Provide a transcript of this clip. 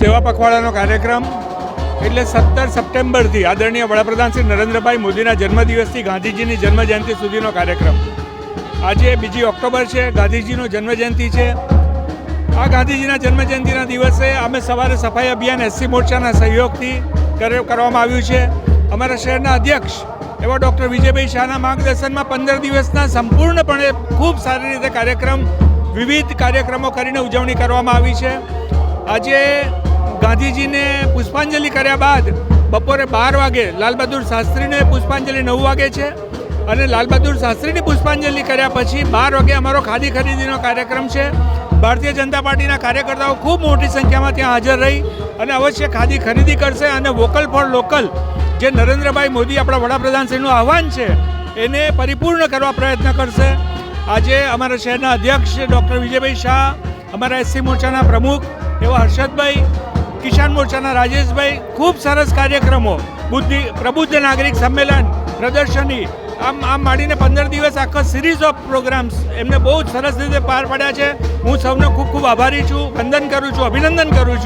સેવા પખવાડાનો કાર્યક્રમ એટલે સત્તર સપ્ટેમ્બરથી આદરણીય વડાપ્રધાન શ્રી નરેન્દ્રભાઈ મોદીના જન્મદિવસથી ગાંધીજીની જન્મજયંતિ સુધીનો કાર્યક્રમ. આજે બીજી ઓક્ટોબર છે, ગાંધીજીનો જન્મજયંતિ છે. આ ગાંધીજીના જન્મજયંતિના દિવસે અમે સવારે સફાઈ અભિયાન એસસી મોરચાના સહયોગથી કરવામાં આવ્યું છે. અમારા શહેરના અધ્યક્ષ એવા ડૉક્ટર વિજયભાઈ શાહના માર્ગદર્શનમાં પંદર દિવસના સંપૂર્ણપણે ખૂબ સારી રીતે કાર્યક્રમ, વિવિધ કાર્યક્રમો કરીને ઉજવણી કરવામાં આવી છે. આજે ગાંધીજીને પુષ્પાંજલિ કર્યા બાદ બપોરે બાર વાગે લાલબહાદુર શાસ્ત્રીને પુષ્પાંજલિ નવ વાગે છે અને લાલબહાદુર શાસ્ત્રીની પુષ્પાંજલિ કર્યા પછી બાર વાગે અમારો ખાદી ખરીદીનો કાર્યક્રમ છે. ભારતીય જનતા પાર્ટીના કાર્યકર્તાઓ ખૂબ મોટી સંખ્યામાં ત્યાં હાજર રહી અને અવશ્ય ખાદી ખરીદી કરશે અને વોકલ ફોર લોકલ જે નરેન્દ્રભાઈ મોદી આપણા વડાપ્રધાનશ્રીનું આહવાન છે, એને પરિપૂર્ણ કરવા પ્રયત્ન કરશે. આજે અમારા શહેરના અધ્યક્ષ ડૉક્ટર વિજયભાઈ શાહ, અમારા એસસી મોરચાના પ્રમુખ એવા હર્ષદભાઈ કિસાન મોરચાના રાજેશભાઈ, ખૂબ સરસ કાર્યક્રમો. બુદ્ધિ, પ્રબુદ્ધ નાગરિક સંમેલન, પ્રદર્શની, આમ આમ માંડીને પંદર દિવસ આખો સિરીઝ ઓફ પ્રોગ્રામ્સ એમને બહુ જ સરસ રીતે પાર પાડ્યા છે. હું સૌનો ખૂબ ખૂબ આભારી છું. વંદન કરું છું, અભિનંદન કરું છું.